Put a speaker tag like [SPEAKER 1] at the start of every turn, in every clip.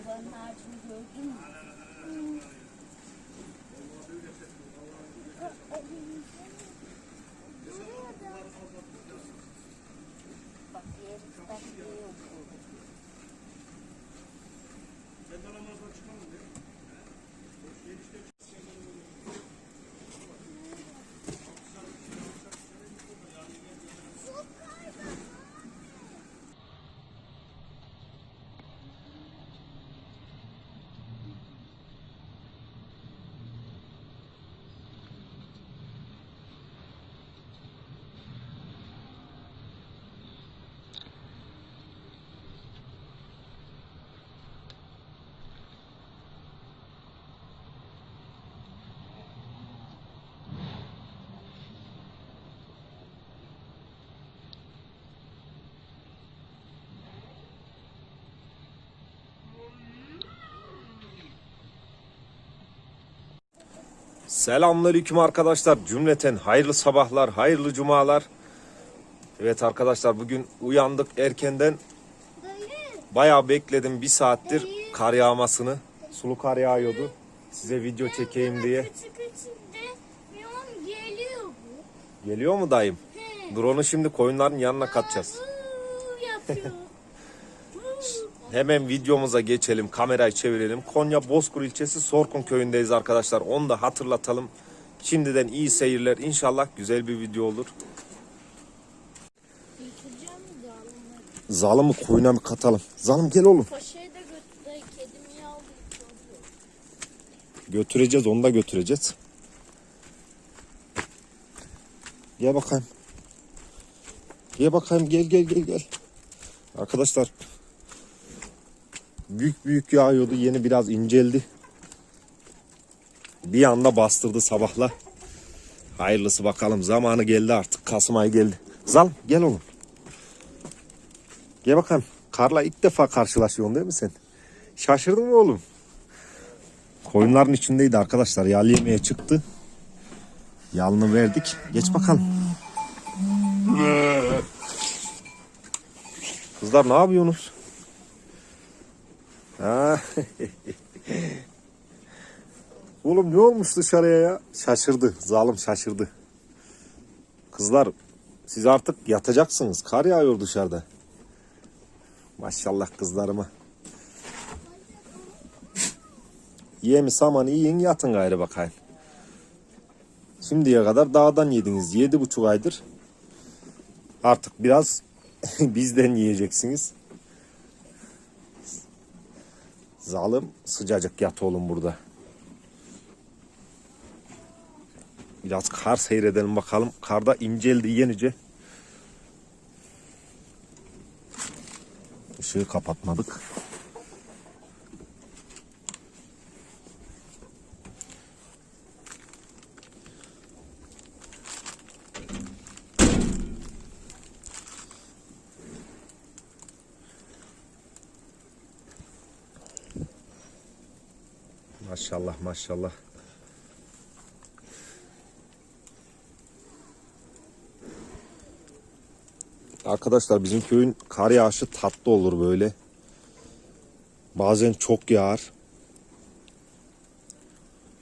[SPEAKER 1] arabanın ağacını gördün mü? Bak diğer ıslak diye yok burada.
[SPEAKER 2] Selamünaleyküm arkadaşlar. Cümleten hayırlı sabahlar, hayırlı cumalar. Evet arkadaşlar bugün uyandık erkenden. Bayağı bekledim bir saattir kar yağmasını. Sulu kar yağıyordu. Size video çekeyim diye.
[SPEAKER 1] Geliyor
[SPEAKER 2] mu dayım? Onu şimdi koyunların yanına katacağız. Hemen videomuza geçelim. Kamerayı çevirelim. Konya Bozkır ilçesi Sorkun köyündeyiz arkadaşlar. Onu da hatırlatalım. Şimdiden iyi seyirler. İnşallah güzel bir video olur. Zalımı koyuna mı katalım? Zalım gel oğlum.
[SPEAKER 1] Paşa'ya da götür dayı kedimi yavru çocuğu.
[SPEAKER 2] Götüreceğiz onu da götüreceğiz. Gel bakayım. Gel bakayım gel gel gel gel. Arkadaşlar büyük büyük yağıyordu yeni biraz inceldi. Bir anda bastırdı sabahla. Hayırlısı bakalım zamanı geldi artık Kasım ayı geldi. Zal gel oğlum. Gel bakayım. Karla ilk defa karşılaşıyorsun değil mi sen? Şaşırdın mı oğlum? Koyunların içindeydi arkadaşlar. Yal yemeye çıktı. Yalını verdik. Geç bakalım. Kızlar ne yapıyorsunuz? Ha. Oğlum ne olmuş dışarıya ya? Şaşırdı. Zalim şaşırdı. Kızlar siz artık yatacaksınız. Kar yağıyor dışarıda. Maşallah kızlarıma. Yemi samanı yiyin yatın gayrı bakayım. Şimdiye kadar dağdan yediniz. Yedi buçuk aydır. Artık biraz bizden yiyeceksiniz. Zalim sıcacık yat oğlum burada. Biraz kar seyredelim bakalım. Karda inceldi yenice. Işığı kapatmadık. Maşallah maşallah. Arkadaşlar bizim köyün kar yağışı tatlı olur böyle. Bazen çok yağar.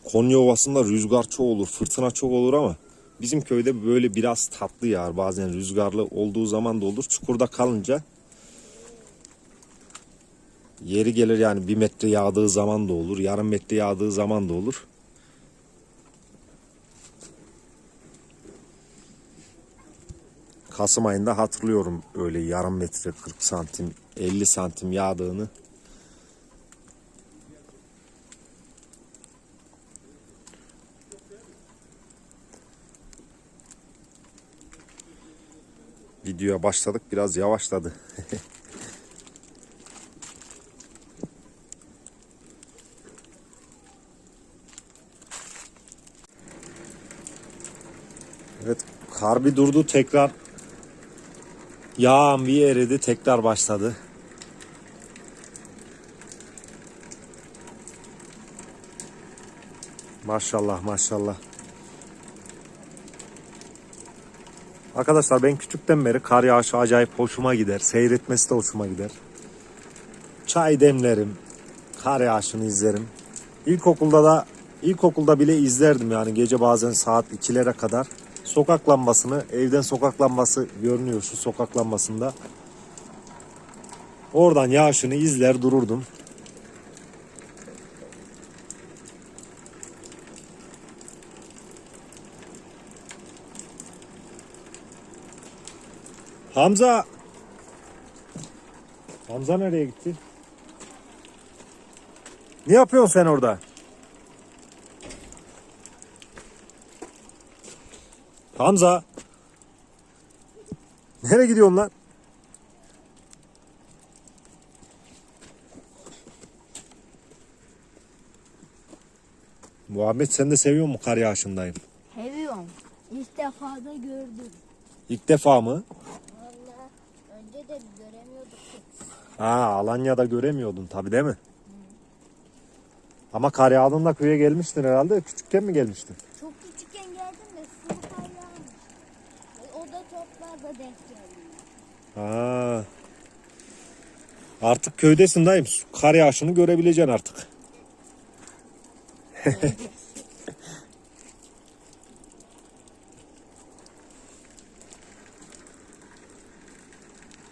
[SPEAKER 2] Konya Ovası'nda rüzgar çok olur, fırtına çok olur ama bizim köyde böyle biraz tatlı yağar. Bazen rüzgarlı olduğu zaman da olur. Çukurda kalınca Yeri gelir yani bir metre yağdığı zaman da olur. Yarım metre yağdığı zaman da olur. Kasım ayında hatırlıyorum öyle yarım metre 40 santim 50 santim yağdığını. Videoya başladık biraz yavaşladı. Evet kar bir durdu tekrar yağan bir eridi tekrar başladı. Maşallah maşallah. Arkadaşlar ben küçükten beri kar yağışı acayip hoşuma gider. Seyretmesi de hoşuma gider. Çay demlerim. kar yağışını izlerim. İlkokulda da ilkokulda bile izlerdim yani gece bazen saat 2'lere kadar. Sokak lambasını, evden sokak lambası görünüyor şu sokak lambasında. Oradan yağışını izler dururdum. Hamza. Hamza nereye gitti? Ne yapıyorsun sen orada? Hamza. Nereye gidiyorsun lan? Muhammed sen de seviyor mu kar yağışındayım?
[SPEAKER 1] Seviyorum. İlk defa da gördüm.
[SPEAKER 2] İlk defa mı?
[SPEAKER 1] Valla önce de göremiyorduk.
[SPEAKER 2] Ha Alanya'da göremiyordun tabi değil mi? Ama kar yağdığında köye gelmiştin herhalde. Küçükken mi gelmiştin?
[SPEAKER 1] Çok küçükken geldim de sulu kar yağmış. E, O da toplarda denk geldi.
[SPEAKER 2] Ha. Artık köydesin dayım. Kar yağışını görebileceksin artık.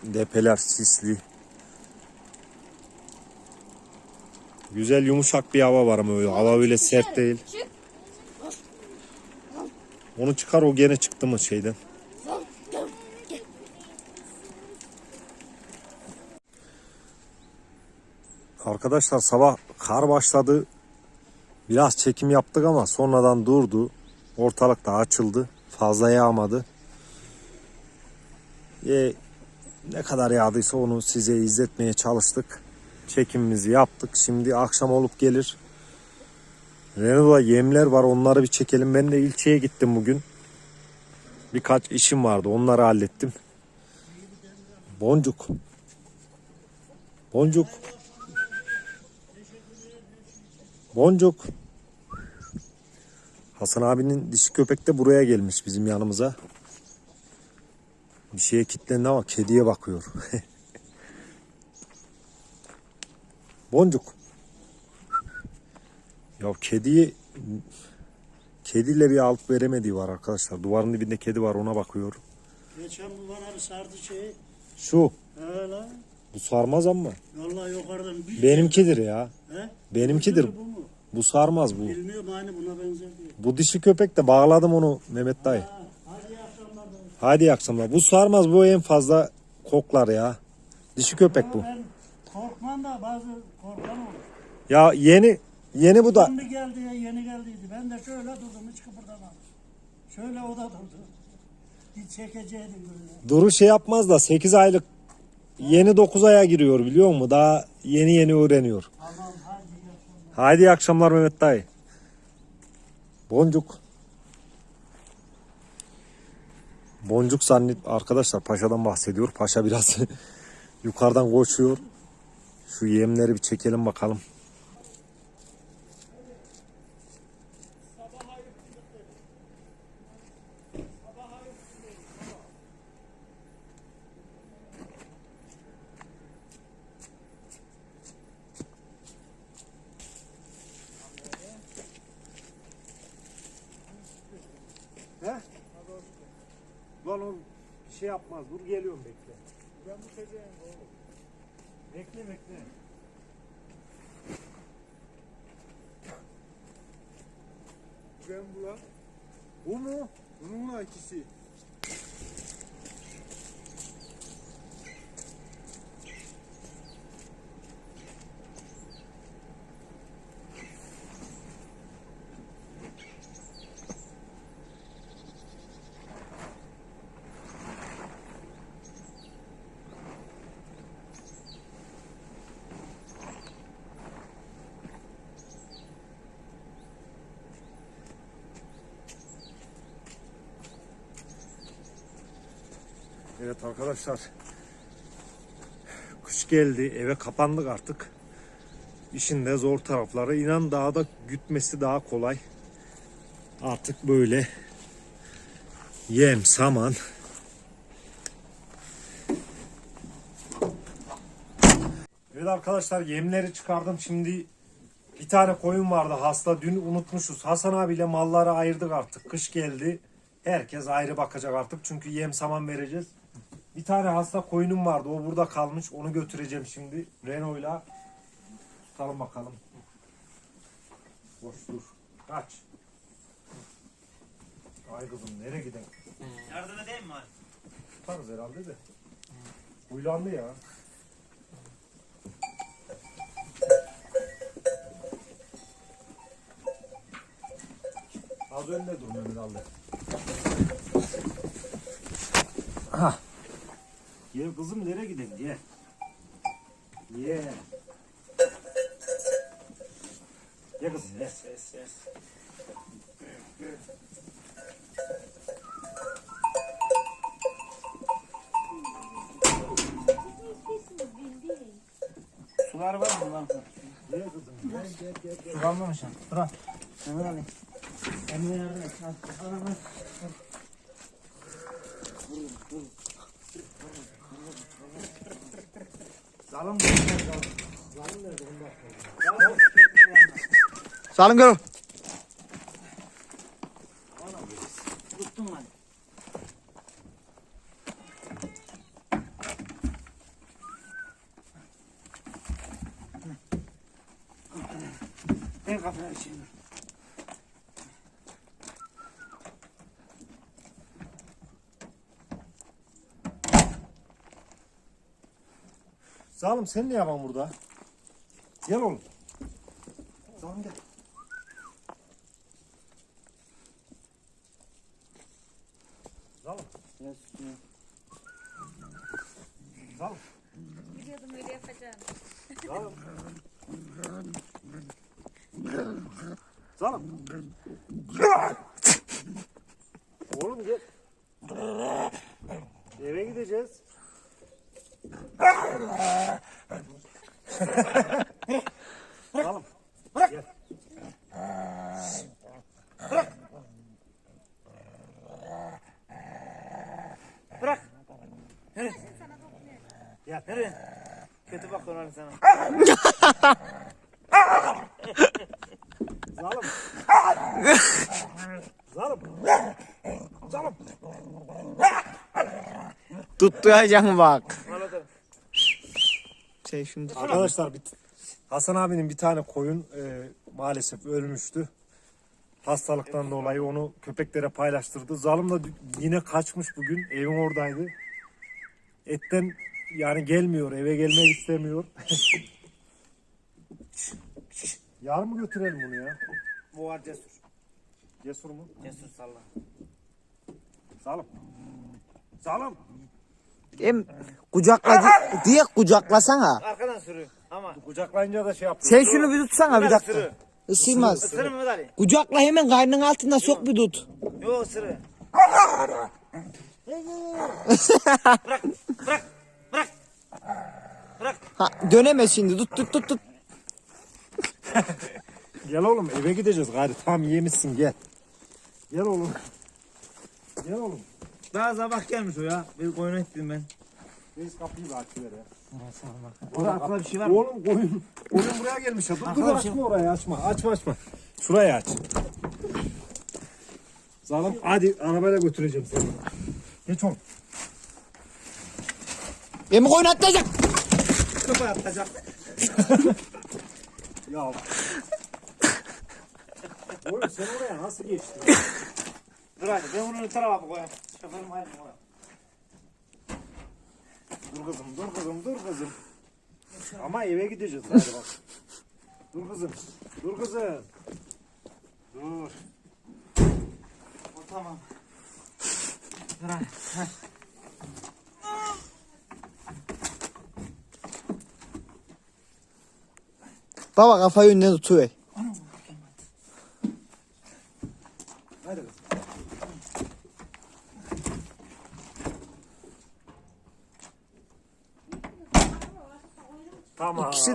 [SPEAKER 2] Depeler sisli. Güzel yumuşak bir hava var ama öyle. Hava öyle sert değil. Onu çıkar o gene çıktı mı şeyden. Arkadaşlar sabah kar başladı. Biraz çekim yaptık ama sonradan durdu. Ortalık da açıldı. Fazla yağmadı. E, ne kadar yağdıysa onu size izletmeye çalıştık. Çekimimizi yaptık. Şimdi akşam olup gelir. Renault'da yemler var onları bir çekelim. Ben de ilçeye gittim bugün. Birkaç işim vardı onları hallettim. Boncuk. Boncuk. Boncuk. Hasan abinin dişi köpek de buraya gelmiş bizim yanımıza. Bir şeye kilitlendi ama kediye bakıyor. Boncuk. Ya kediyi kediyle bir alıp veremediği var arkadaşlar. Duvarın dibinde kedi var ona bakıyor.
[SPEAKER 3] Geçen bu bana bir sardı şey.
[SPEAKER 2] Şu
[SPEAKER 3] lan.
[SPEAKER 2] Bu sarmaz ama.
[SPEAKER 3] Vallahi yukarıdan bir
[SPEAKER 2] Benimkidir ya.
[SPEAKER 3] He?
[SPEAKER 2] Benimkidir.
[SPEAKER 3] Bu mu?
[SPEAKER 2] Bu sarmaz bu.
[SPEAKER 3] Bilmiyorum aynı buna benzer diyor.
[SPEAKER 2] Bu dişi köpek de bağladım onu Mehmet dayı.
[SPEAKER 3] Ha, hadi iyi akşamlar. da.
[SPEAKER 2] Hadi iyi akşamlar. Bu sarmaz bu en fazla koklar ya. Dişi köpek bu.
[SPEAKER 3] Ben korkmam da bazı korkan olur.
[SPEAKER 2] Ya yeni yeni bu da.
[SPEAKER 3] Şimdi geldi ya yeni geldiydi. Ben de şöyle durdum hiç kıpırdamadım. Şöyle o da durdu. Bir çekeceydim böyle.
[SPEAKER 2] Duru şey yapmaz da 8 aylık yeni 9 aya giriyor biliyor musun? Daha yeni yeni öğreniyor.
[SPEAKER 3] Tamam hadi iyi akşamlar.
[SPEAKER 2] Mehmet dayı. Boncuk. Boncuk zannet arkadaşlar paşadan bahsediyor. Paşa biraz yukarıdan koşuyor. Şu yemleri bir çekelim bakalım. He? Lan o bir şey yapmaz. Dur geliyorum bekle. Ben bu çocuğun oğlum. Bekle bekle.
[SPEAKER 4] Ben bu lan.
[SPEAKER 2] Bu mu?
[SPEAKER 4] Bununla ikisi.
[SPEAKER 2] Evet arkadaşlar. Kış geldi. Eve kapandık artık. İşin de zor tarafları. İnan daha da gütmesi daha kolay. Artık böyle yem, saman. Evet arkadaşlar yemleri çıkardım. Şimdi bir tane koyun vardı hasta. Dün unutmuşuz. Hasan abiyle malları ayırdık artık. Kış geldi. Herkes ayrı bakacak artık. Çünkü yem saman vereceğiz. Bir tane hasta koyunum vardı. O burada kalmış. Onu götüreceğim şimdi. Renault'la. Tutalım bakalım. Boş dur. Kaç. Ay kızım nereye gidelim?
[SPEAKER 5] Yardım edeyim mi abi?
[SPEAKER 2] Tutarız herhalde de. Huylandı ya. Az önde dur Mehmet Ali. Ha. Ye kızım nereye gidelim ye. Ye. Ye kızım ye.
[SPEAKER 5] Yes yes. Sular var mı lan?
[SPEAKER 2] Ye kızım.
[SPEAKER 5] Su kalmamış ha. Bırak. Mehmet Ali. Emine yardım et. Al. Al al.
[SPEAKER 2] Salın
[SPEAKER 6] Salim gel.
[SPEAKER 5] Tuttum lan. Ver kafaya şimdi.
[SPEAKER 2] Zalim sen ne yapan burada? Gel oğlum. Zalim gel. Zalim.
[SPEAKER 5] Yes.
[SPEAKER 2] Zalim.
[SPEAKER 7] Biliyordum öyle yapacağını.
[SPEAKER 2] Zalim. Zalim. Oğlum gel. Eve gideceğiz. Zalim. Gel.
[SPEAKER 5] Bırak.
[SPEAKER 2] Gel.
[SPEAKER 5] Nereye? Kötü bakıyorlar sana.
[SPEAKER 2] Zalim. Zalim. Zalim.
[SPEAKER 6] Tutturacağım bak. Şey şimdi.
[SPEAKER 2] Arkadaşlar bir, Hasan abinin bir tane koyun e, maalesef ölmüştü. Hastalıktan dolayı onu köpeklere paylaştırdı. Zalim da yine kaçmış bugün. Evin oradaydı. Etten yani gelmiyor. Eve gelmek istemiyor. Yarın mı götürelim bunu ya?
[SPEAKER 5] Bu var cesur.
[SPEAKER 2] Cesur mu?
[SPEAKER 5] Cesur salla.
[SPEAKER 2] Zalim. Zalim.
[SPEAKER 6] Em kucakla diye kucaklasana.
[SPEAKER 5] Arkadan sürü. Ama.
[SPEAKER 2] Kucaklayınca da şey yapıyor.
[SPEAKER 6] Sen şunu bir tutsana bir
[SPEAKER 5] Sürü.
[SPEAKER 6] dakika. Isırmaz.
[SPEAKER 5] Isırır mı Ali?
[SPEAKER 6] Kucakla hemen karnın altında sok bir tut.
[SPEAKER 5] Yok ısırı.
[SPEAKER 6] Ha, döneme şimdi tut tut tut tut.
[SPEAKER 2] Gel oğlum eve gideceğiz gari. Tam yemişsin gel. Gel oğlum. Gel oğlum.
[SPEAKER 5] Daha sabah gelmiş o ya. Bir koyun ettim ben.
[SPEAKER 2] Reis kapıyı bir açıver ya.
[SPEAKER 5] Orada akla bir şey var mı?
[SPEAKER 2] Oğlum koyun. Koyun buraya gelmiş ya. Dur dur açma orayı açma. Açma açma. Şurayı aç. Zalim hadi arabayla götüreceğim seni. Geç oğlum.
[SPEAKER 6] Emi koyun atlayacak.
[SPEAKER 5] Kafa atacak.
[SPEAKER 2] Ya. oğlum sen oraya nasıl geçtin?
[SPEAKER 5] Dur hadi ben onu tarafa koyayım. Şoförüm.
[SPEAKER 2] Dur kızım dur kızım dur kızım. Ama eve gideceğiz hadi bak. Dur kızım. Dur kızım. Dur.
[SPEAKER 5] O tamam. Dur hadi.
[SPEAKER 6] Baba kafayı önüne tutuver.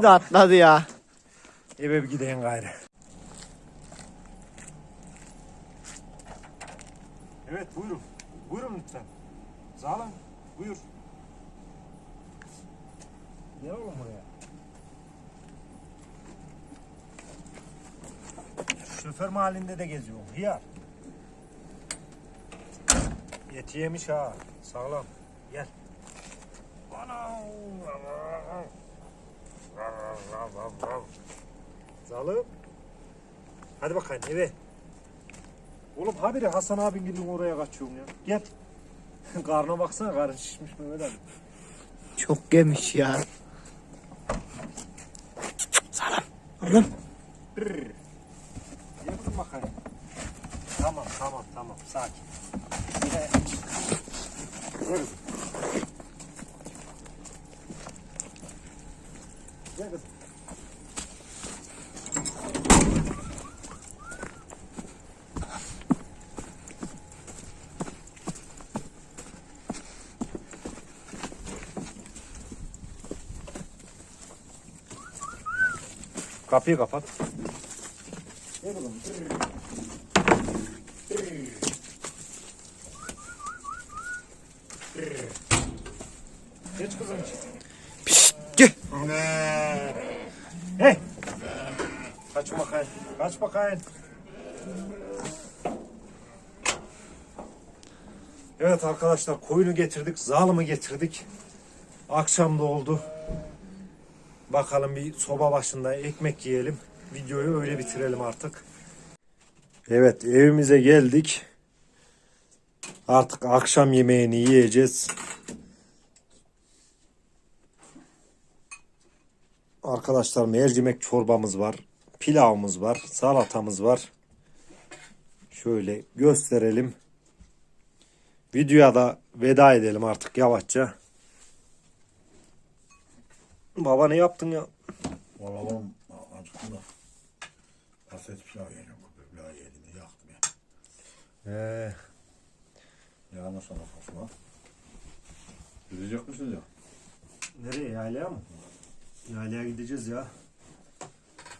[SPEAKER 6] de atladı ya.
[SPEAKER 2] Eve bir gideyim gayrı. Evet buyurun. Buyurun lütfen. Zalim buyur. Gel oğlum buraya. Şoför mahallinde de geziyorum. Hıyar. Yeti yemiş ha. Sağlam. Gel. Ana. Zalım. Hadi bakayım eve. Oğlum habire Hasan abin gidin oraya kaçıyorum ya. Gel. Karnına baksana karın şişmiş Mehmet abi.
[SPEAKER 6] Çok yemiş ya.
[SPEAKER 2] Yapın bakayım. Tamam tamam tamam sakin. Yine... Gel Kapıyı kapat. Gel oğlum. Geç kızım.
[SPEAKER 6] Pişt, gel.
[SPEAKER 2] Hey. Kaç bakayım. Kaç bakayım. Evet arkadaşlar koyunu getirdik. Zalımı getirdik. Akşam da oldu. Bakalım bir soba başında ekmek yiyelim. Videoyu öyle bitirelim artık. Evet evimize geldik. Artık akşam yemeğini yiyeceğiz. Arkadaşlar mercimek çorbamız var. Pilavımız var. Salatamız var. Şöyle gösterelim. Videoya da veda edelim artık yavaşça. Baba ne yaptın ya?
[SPEAKER 8] Valla oğlum acıktım da. Kaset pilav. Köpek pilav yedim. Yaktım ya.
[SPEAKER 2] Ee,
[SPEAKER 8] Yağına sana sosuna. Gidecek misiniz ya?
[SPEAKER 2] nereye yaylaya mı? Yaylaya gideceğiz ya.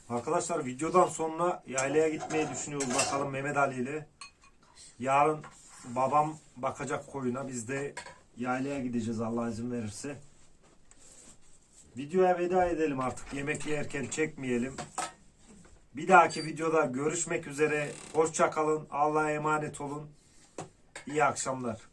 [SPEAKER 2] Arkadaşlar videodan sonra yaylaya gitmeyi düşünüyoruz bakalım Mehmet Ali ile. Yarın babam bakacak koyuna biz de yaylaya gideceğiz Allah izin verirse. Videoya veda edelim artık. Yemek yerken çekmeyelim. Bir dahaki videoda görüşmek üzere. Hoşça kalın. Allah'a emanet olun. İyi akşamlar.